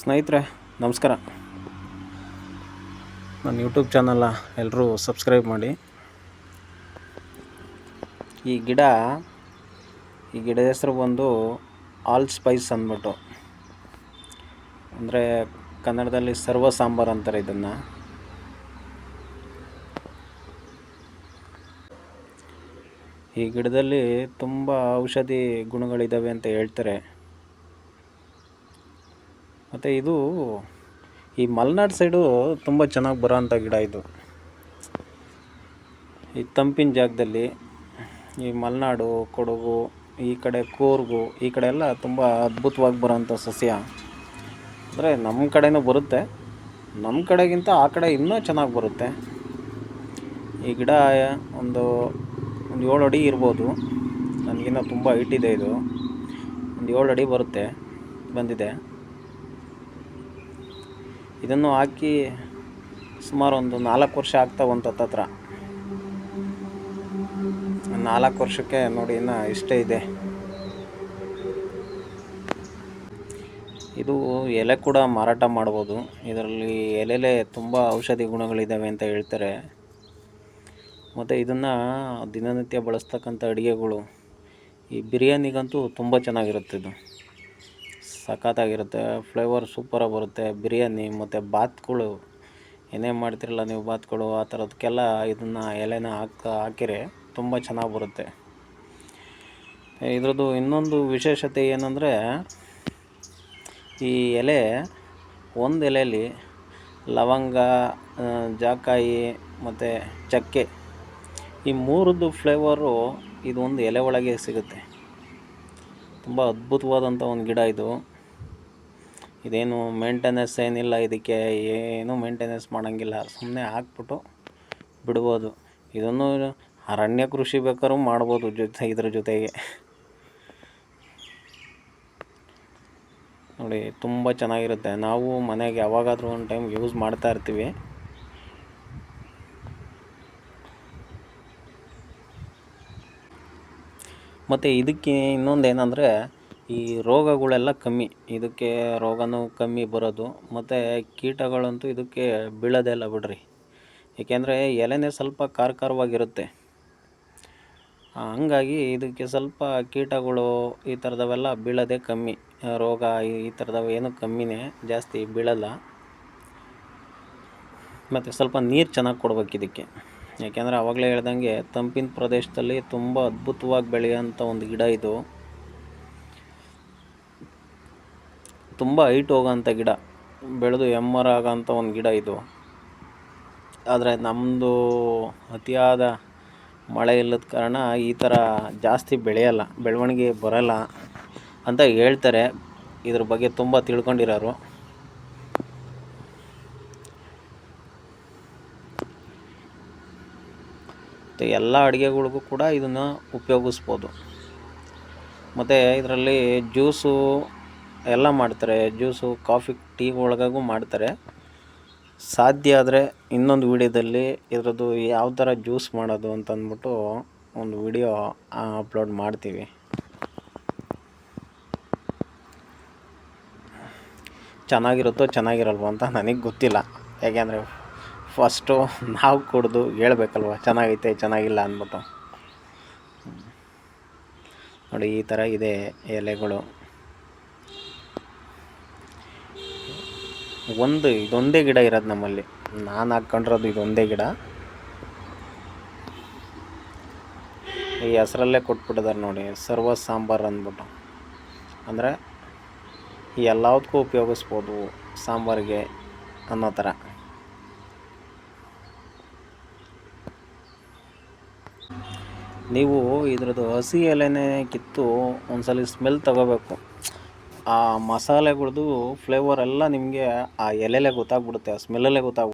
ಸ್ನೇಹಿತರೆ, ನಮಸ್ಕಾರ. ನನ್ನ ಯೂಟ್ಯೂಬ್ ಚಾನಲ್ನ ಎಲ್ಲರೂ ಸಬ್ಸ್ಕ್ರೈಬ್ ಮಾಡಿ. ಈ ಗಿಡ, ಈ ಗಿಡದ ಹೆಸರು ಬಂದು ಆಲ್ ಸ್ಪೈಸ್ ಅಂದ್ಬಿಟ್ಟು. ಅಂದರೆ ಕನ್ನಡದಲ್ಲಿ ಸರ್ವ ಸಾಂಬಾರು ಅಂತಾರೆ ಇದನ್ನು. ಈ ಗಿಡದಲ್ಲಿ ತುಂಬ ಔಷಧಿ ಗುಣಗಳಿದ್ದಾವೆ ಅಂತ ಹೇಳ್ತಾರೆ. ಮತ್ತು ಇದು ಈ ಮಲೆನಾಡು ಸೈಡು ತುಂಬ ಚೆನ್ನಾಗಿ ಬರೋವಂಥ ಗಿಡ ಇದು. ಈ ತಂಪಿನ ಜಾಗದಲ್ಲಿ ಈ ಮಲೆನಾಡು, ಕೊಡಗು, ಈ ಕಡೆ ಕೂರ್ಗು, ಈ ಕಡೆ ಎಲ್ಲ ತುಂಬ ಅದ್ಭುತವಾಗಿ ಬರೋವಂಥ ಸಸ್ಯ. ಅಂದರೆ ನಮ್ಮ ಕಡೆನೂ ಬರುತ್ತೆ. ನಮ್ಮ ಕಡೆಗಿಂತ ಆ ಕಡೆ ಇನ್ನೂ ಚೆನ್ನಾಗಿ ಬರುತ್ತೆ. ಈ ಗಿಡ ಒಂದು ಒಂದು ಏಳು ಅಡಿ ಇರ್ಬೋದು. ನನಗಿನ್ನ ತುಂಬ ಹೈಟ್ ಇದೆ ಇದು. ಒಂದು ಏಳು ಅಡಿ ಬರುತ್ತೆ, ಬಂದಿದೆ. ಇದನ್ನು ಹಾಕಿ ಸುಮಾರು ಒಂದು ನಾಲ್ಕು ವರ್ಷ ಆಗ್ತಾ ಬಂತು ಹತ್ರ. ನಾಲ್ಕು ವರ್ಷಕ್ಕೆ ನೋಡಿ ಇನ್ನು ಇಷ್ಟೇ ಇದೆ. ಇದು ಎಲೆ ಕೂಡ ಮಾರಾಟ ಮಾಡ್ಬೋದು. ಇದರಲ್ಲಿ ಎಲೆಲೆ ತುಂಬ ಔಷಧಿ ಗುಣಗಳಿದ್ದಾವೆ ಅಂತ ಹೇಳ್ತಾರೆ. ಮತ್ತು ಇದನ್ನು ದಿನನಿತ್ಯ ಬಳಸ್ತಕ್ಕಂಥ ಅಡುಗೆಗಳು ಈ ಬಿರಿಯಾನಿಗಂತೂ ತುಂಬ ಚೆನ್ನಾಗಿರುತ್ತೆ ಇದು. ಸಖತ್ತಾಗಿರುತ್ತೆ ಫ್ಲೇವರ್ ಸೂಪರಾಗಿ ಬರುತ್ತೆ. ಬಿರಿಯಾನಿ ಮತ್ತು ಬಾತ್ಗಳು, ಏನೇ ಮಾಡ್ತಿರಲ್ಲ ನೀವು ಬಾತ್ಗಳು, ಆ ಥರದಕ್ಕೆಲ್ಲ ಇದನ್ನು ಎಲೆನ ಹಾಕಿ, ಹಾಕಿರೆ ತುಂಬ ಚೆನ್ನಾಗಿ ಬರುತ್ತೆ. ಇದ್ರದ್ದು ಇನ್ನೊಂದು ವಿಶೇಷತೆ ಏನಂದರೆ, ಈ ಎಲೆ ಒಂದು ಎಲೆಯಲ್ಲಿ ಲವಂಗ ಜಾಕಾಯಿ ಮತ್ತು ಚಕ್ಕೆ, ಈ ಮೂರದ್ದು ಫ್ಲೇವರು ಇದೊಂದು ಎಲೆ ಒಳಗೆ ಸಿಗುತ್ತೆ. ತುಂಬ ಅದ್ಭುತವಾದಂಥ ಒಂದು ಗಿಡ ಇದು. ಇದೇನು ಮೇಂಟೆನೆನ್ಸ್ ಏನಿಲ್ಲ, ಇದಕ್ಕೆ ಏನೂ ಮೇಂಟೆನೆನ್ಸ್ ಮಾಡೋಂಗಿಲ್ಲ. ಸುಮ್ಮನೆ ಹಾಕ್ಬಿಟ್ಟು ಬಿಡ್ಬೋದು. ಇದನ್ನು ಅರಣ್ಯ ಕೃಷಿ ಬೇಕಾದ್ರೂ ಮಾಡ್ಬೋದು ಜೊತೆ ಇದ್ರ ಜೊತೆಗೆ. ನೋಡಿ, ತುಂಬ ಚೆನ್ನಾಗಿರುತ್ತೆ. ನಾವು ಮನೆಗೆ ಯಾವಾಗಾದರೂ ಒಂದು ಟೈಮ್ ಯೂಸ್ ಮಾಡ್ತಾ ಇರ್ತೀವಿ. ಮತ್ತು ಇದಕ್ಕೆ ಇನ್ನೊಂದು ಏನಂದರೆ ಈ ರೋಗಗಳೆಲ್ಲ ಕಮ್ಮಿ. ಇದಕ್ಕೆ ರೋಗನೂ ಕಮ್ಮಿ ಬರೋದು. ಮತ್ತು ಕೀಟಗಳಂತೂ ಇದಕ್ಕೆ ಬೀಳೋದೇ ಇಲ್ಲ ಬಿಡ್ರಿ. ಏಕೆಂದರೆ ಎಲೆನೇ ಸ್ವಲ್ಪ ಖಾರ ಖಾರವಾಗಿರುತ್ತೆ ಹಂಗಾಗಿ ಇದಕ್ಕೆ ಸ್ವಲ್ಪ ಕೀಟಗಳು ಈ ಥರದವೆಲ್ಲ ಬೀಳೋದೇ ಕಮ್ಮಿ. ರೋಗ ಈ ಥರದವ ಏನೂ ಕಮ್ಮಿನೇ, ಜಾಸ್ತಿ ಬೀಳಲ್ಲ. ಮತ್ತು ಸ್ವಲ್ಪ ನೀರು ಚೆನ್ನಾಗಿ ಕೊಡ್ಬೇಕು ಇದಕ್ಕೆ. ಯಾಕೆಂದರೆ ಆವಾಗಲೇ ಹೇಳ್ದಂಗೆ ತಂಪಿನ ಪ್ರದೇಶದಲ್ಲಿ ತುಂಬ ಅದ್ಭುತವಾಗಿ ಬೆಳೆಯೋಂಥ ಒಂದು ಗಿಡ ಇದು. ತುಂಬ ಹೈಟ್ ಹೋಗೋಂಥ ಗಿಡ. ಬೆಳೆದು ಎಮ್ಮರ ಆಗೋಂಥ ಒಂದು ಗಿಡ ಇದು. ಆದರೆ ನಮ್ಮದು ಅತಿಯಾದ ಮಳೆ ಇಲ್ಲದ ಕಾರಣ ಈ ಥರ ಜಾಸ್ತಿ ಬೆಳೆಯಲ್ಲ, ಬೆಳವಣಿಗೆ ಬರಲ್ಲ ಅಂತ ಹೇಳ್ತಾರೆ. ಇದ್ರ ಬಗ್ಗೆ ತುಂಬ ತಿಳ್ಕೊಂಡಿರೋರು. ಮತ್ತು ಎಲ್ಲ ಅಡುಗೆಗಳಿಗೂ ಕೂಡ ಇದನ್ನು ಉಪಯೋಗಿಸ್ಬೋದು. ಮತ್ತು ಇದರಲ್ಲಿ ಜ್ಯೂಸು ಎಲ್ಲ ಮಾಡ್ತಾರೆ, ಜ್ಯೂಸು, ಕಾಫಿ, ಟೀ ಒಳಗಾಗೂ ಮಾಡ್ತಾರೆ. ಸಾಧ್ಯ ಆದರೆ ಇನ್ನೊಂದು ವಿಡಿಯೋದಲ್ಲಿ ಇದರದ್ದು ಯಾವ ಥರ ಜ್ಯೂಸ್ ಮಾಡೋದು ಅಂತ ಅಂದ್ಬಿಟ್ಟು ಒಂದು ವಿಡಿಯೋ ಅಪ್ಲೋಡ್ ಮಾಡ್ತೀವಿ. ಚೆನ್ನಾಗಿರುತ್ತೋ ಚೆನ್ನಾಗಿರಲ್ವೋ ಅಂತ ನನಗೆ ಗೊತ್ತಿಲ್ಲ. ಯಾಕೆಂದರೆ ಫಸ್ಟು ನಾವು ಕುಡ್ದು ಹೇಳ್ಬೇಕಲ್ವ, ಚೆನ್ನಾಗೈತೆ, ಚೆನ್ನಾಗಿಲ್ಲ ಅಂದ್ಬಿಟ್ಟು. ನೋಡಿ, ಈ ಥರ ಇದೆ ಎಲೆಗಳು. ಒಂದು ಇದೊಂದೇ ಗಿಡ ಇರೋದು ನಮ್ಮಲ್ಲಿ. ನಾನು ಹಾಕ್ಕೊಂಡಿರೋದು ಇದೊಂದೇ ಗಿಡ. ಈ ಹೆಸರಲ್ಲೇ ಕೊಟ್ಬಿಟ್ಟಿದ್ದಾರೆ ನೋಡಿ, ಸರ್ವ ಸಾಂಬಾರು ಅಂದ್ಬಿಟ್ಟು. ಅಂದರೆ ಎಲ್ಲದಕ್ಕೂ ಉಪಯೋಗಿಸ್ಬೋದು ಸಾಂಬಾರಿಗೆ ಅನ್ನೋ ಥರ. ನೀವು ಇದ್ರದ್ದು ಹಸಿ ಎಲೆನೇ ಕಿತ್ತು ಒಂದ್ಸಲ ಸ್ಮೆಲ್ ತಗೋಬೇಕು. ಆ ಮಸಾಲೆಗಳದ್ದು ಫ್ಲೇವರ್ ಎಲ್ಲ ನಿಮಗೆ ಆ ಎಲೆಲೇ ಗೊತ್ತಾಗ್ಬಿಡುತ್ತೆ ಆ ಸ್ಮೆಲ್ಲಲ್ಲೇ ಗೊತ್ತಾಗ್ಬಿಡುತ್ತೆ.